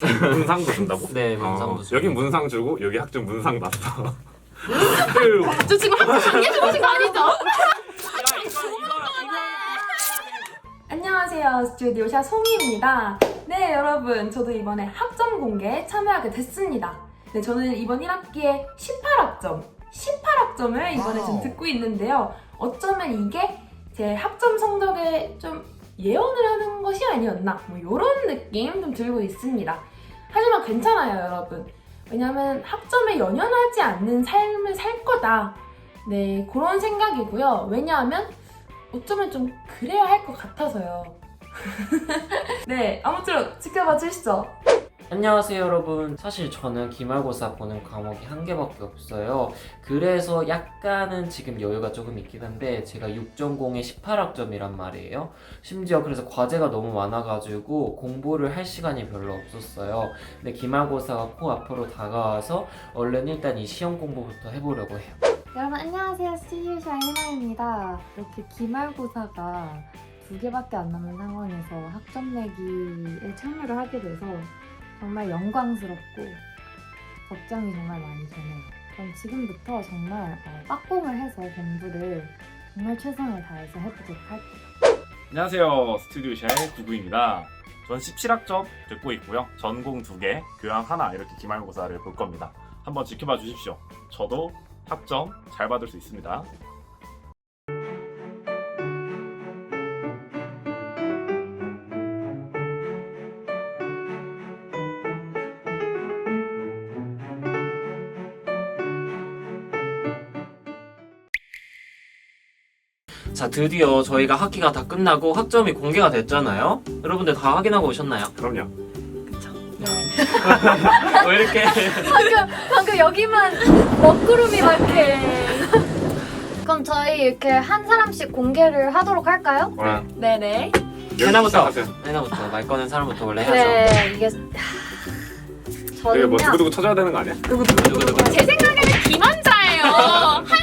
문상도 준다고? 네, 문상도 어, 주고. 여기 문상 주고 여기 학점 문상 났어. 저 지금 학교 강의해주신 거 아니죠? 안녕하세요. 스튜디오샤 송이입니다. 네, 여러분. 저도 이번에 학점 공개에 참여하게 됐습니다. 네, 저는 이번 1학기에 18학점, 18학점을 이번에 좀 듣고 있는데요. 어쩌면 이게 제 학점 성적에 좀 예언을 하는 것이 아니었나. 뭐, 이런 느낌 좀 들고 있습니다. 하지만 괜찮아요, 여러분. 왜냐면 학점에 연연하지 않는 삶을 살 거다. 네, 그런 생각이고요. 왜냐하면 어쩌면 좀 그래야 할 것 같아서요. 네, 아무쪼록 지켜봐 주시죠. 안녕하세요 여러분. 사실 저는 기말고사 보는 과목이 한 개밖에 없어요. 그래서 약간은 지금 여유가 조금 있긴 한데 제가 6전공에 18학점이란 말이에요. 심지어 그래서 과제가 너무 많아가지고 공부를 할 시간이 별로 없었어요. 근데 기말고사가 코 앞으로 다가와서 얼른 일단 이 시험 공부부터 해보려고 해요. 여러분 안녕하세요. 스튜디오샤 해나입니다. 이렇게 기말고사가 두 개밖에 안 남은 상황에서 학점 내기에 참여를 하게 돼서 정말 영광스럽고 걱정이 정말 많이 되네요 그럼 지금부터 정말 어, 빡공을 해서 공부를 정말 최선을 다해서 해보도록 할게요 안녕하세요. 스튜디오 샤의 구구입니다. 전 17학점 듣고 있고요. 전공 2개, 교양 하나 이렇게 기말고사를 볼 겁니다. 한번 지켜봐 주십시오. 저도 학점 잘 받을 수 있습니다. 자 드디어 저희가 학기가 다 끝나고 학점이 공개가 됐잖아요 여러분들 다 확인하고 오셨나요? 그럼요. 네. 왜 이렇게 방금, 방금 여기만 먹구름이 이렇게 그럼 저희 이렇게 한 사람씩 공개를 하도록 할까요? 와, 네네. 해나부터 시작하세요. 해나부터 말 꺼낸 사람부터 원래 해야죠 네 이게 이게 저는요 뭐 두고두고 쳐줘야 되는 거 아니야? 누구 누구 제 생각에는 김한자예요. 한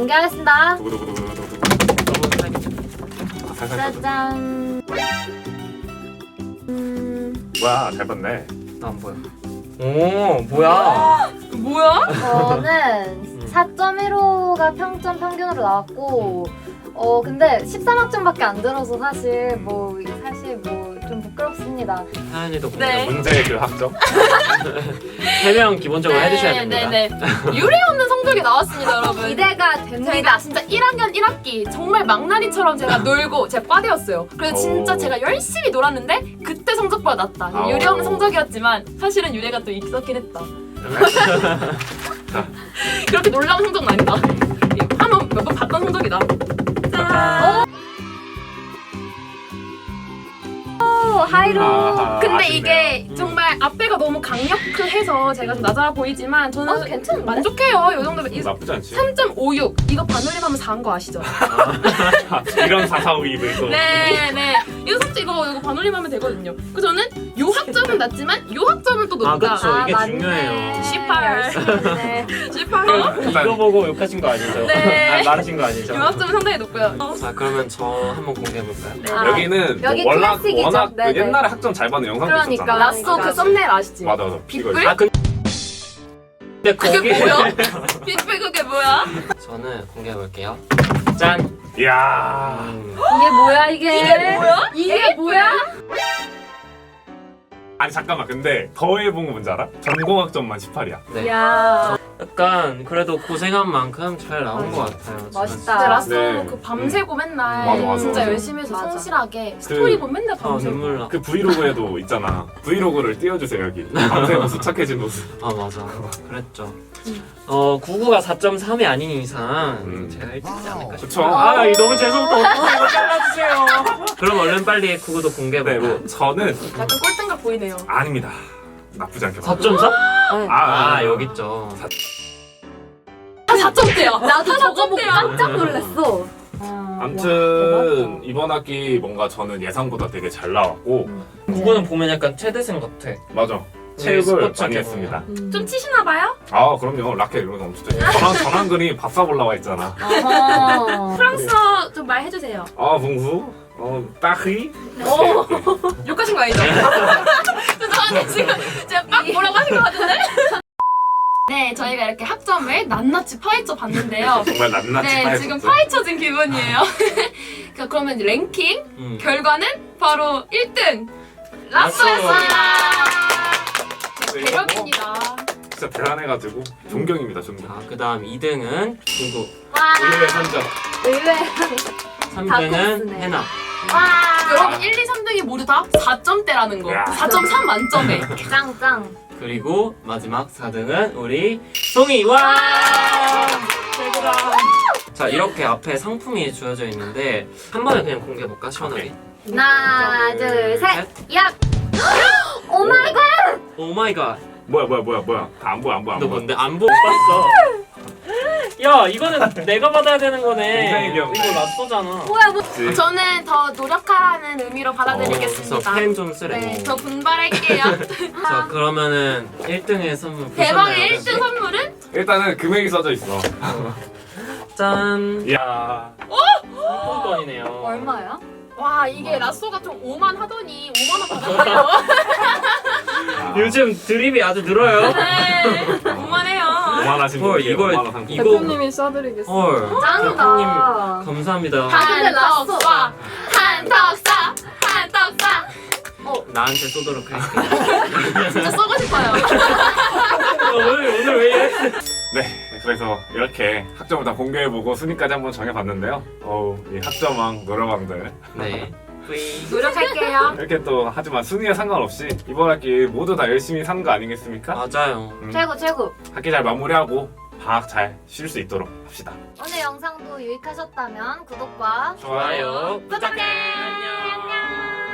공개하겠습니다. 아, 살살. 짜잔. 음, 뭐야, 잘 봤네. 나안 보여 오 뭐야 뭐야? 저는 4.15가 평점 평균으로 나왔고, 어 근데 13학점밖에 안 들어서 사실 뭐 사실 뭐 좀 부끄럽습니다. 하연이도 공개 네. 문제의 그 학점? 해명 기본적으로 해주셔야 됩니다 네네. 유례 없는 성적이 나왔습니다, 여러분. 기대가 됩니다. 진짜 1학년 1학기 정말 망나니처럼 제가 놀고 제가 과대였어요. 그래서 진짜 오. 제가 열심히 놀았는데 그때 성적보다 낫다. 아오. 유례 없는 성적이었지만 사실은 유례가 또 있었긴 했다. 그렇게 놀라운 성적은 아니다. 한번 몇 번 봤던 성적이다. 짠. 하이로. 아하, 근데 아쉽네요. 이게 음. 정말 앞에가 너무 강력 해서 제가 좀 낮아 보이지만 저는 어, 괜찮은데? 만족해요. 이 정도면 이 나쁘지 않지? 3.56 이거 반올림하면 4한 거 아시죠? 이런 사사오이도 있어. 네, 네. 이거 솔직히 이거 이거 반올림하면 되거든요. 그 저는 요 학점은 낮지만 요 학점은 또 아 높다. 그쵸 이게 맞네. 중요해요 18. 네. 18호. 일단 이거 보고 욕하신 거 아니죠? 네. 아, 말하신 거 아니죠? 요 학점은 상당히 높고요. 어, 자 그러면 저 한번 공개해볼까요? 네. 아, 여기는 여기 뭐 워낙 클래식이죠. 워낙 그 네네. 옛날에 학점 잘 받는 영상도 그러니까. 있었잖아. 라쏘 그 썸네일 아시지? 맞아 맞아. 이거 아 근데 그게 거기 뭐야? 빗불 그게 뭐야? 저는 공개해 볼게요 짠! 이야. 음. 이게 뭐야 이게? 이게 뭐야? 이게 뭐야? 아니 잠깐만 근데 더 해본 거 뭔지 알아? 전공학점만 18이야. 네. 야 약간 그래도 고생한 만큼 잘 나온 것 같아요 저는. 멋있다. 근데 라쏘 네. 그 밤새고 맨날 맞아, 맞아, 진짜 맞아. 열심히 해서 맞아. 성실하게 스토리 보면 맨날 아 밤새고. 눈물 나. 그 브이로그에도 있잖아. 브이로그를 띄워주세요 여기. 밤새 모습 착해진 모습. 아 맞아 그랬죠 어 구구가 4.3이 아닌 이상 음. 제가 1등이지 않을까 싶어요 그쵸? 아 이거 너무 재수없다 어떡해 이거 잘라주세요 그럼 얼른 빨리 구구도 네, 공개해보고 뭐 저는 약간 꼴등각 보이네요. 아닙니다. 나쁘지 않게. 봤어요. 4.4? 아, 아, 아 여기 있죠 다 4점대야. 나도 저거 보고. 깜짝 놀랐어. 아, 아무튼 이번 학기 뭔가 저는 예상보다 되게 잘 나왔고 구구는 보면 약간 최대생 같아 맞아. 체육을 스포츠 많이. 했습니다. 음. 좀 치시나 봐요? 아 그럼요 라켓 이런 거 엄청 잘. 전환 전환근이 바싹 올라와 있잖아. 프랑스어 좀 말해주세요. 아 봉수. 어, 따히? 오, 욕하신 거 아니죠? 죄송한데 지금 제가 빡 뭐라고 하신 것 같은데? 네, 저희가 이렇게 학점을 낱낱이 파헤쳐 봤는데요. 정말 낱낱이 네. 지금 파헤쳐진 기분이에요. 그- 그러면 랭킹 음. 결과는 바로 1등 라스였습니다. 네, 대박입니다. 진짜 대단해가지고 존경입니다, 존경. 자, 그다음 2등은 중국, 의외의 선정. 의외. 3등은 쓰네. 해나. 여러분 1, 2, 3등이 모두 다 4점대라는 거. 야. 4.3 만점에. 짱짱. 그리고 마지막 4등은 우리 송이. 와! 최고다. 자, 이렇게 앞에 상품이 주어져 있는데 한 번에 그냥 공개해 볼까 시원하게. 하나, 둘, 셋. 셋. 야! 오마이 갓! 오 마이 갓. 뭐야, 뭐야, 뭐야, 뭐야. 다 안 보여, 안 보여, 안 너 보여. 뭔데 안 보고 봤어? 야, 이거는 내가 받아야 되는 거네. 굉장히 귀엽네. 이거 라쏘잖아. 뭐야, 뭐. 그치? 저는 더 노력하라는 의미로 받아드리겠습니다. 어, 펜좀 쓰래. 네, 더 분발할게요. 자, 그러면은 1등의 선물 대박의 보셨나요? 1등 선물은 일단은 금액이 써져 있어. 짠. 이야. 상품권이네요. 얼마야? 와 이게 라쏘가 좀 5만 하더니 5만 원 받았어요. 요즘 드립이 아주 늘어요. 네, 5만 해요. 오만하신 헐, 분께 이걸- 오만원 상품. 이거- 대표님이 쏴드리겠습니다. 헐. 대표님 짱이다. 감사합니다. 아, 근데 라쏘. 한턱 쏴, 한턱 쏴, 한턱 쏴. 나한테 쏘도록 할게. 진짜 쏘고 싶어요. 오늘 오늘 왜 이래? 네, 그래서 이렇게 학점을 다 공개해보고 순위까지 한번 정해봤는데요. 어우, 이 학점왕, 노래방들. 네. 노력할게요. 이렇게 또 하지만 순위에 상관없이 이번 학기 모두 다 열심히 산 거 아니겠습니까? 맞아요. 음, 최고, 최고. 학기 잘 마무리하고 방학 잘 쉴 수 있도록 합시다. 오늘 영상도 유익하셨다면 구독과 좋아요. 부탁해. 안녕. 안녕.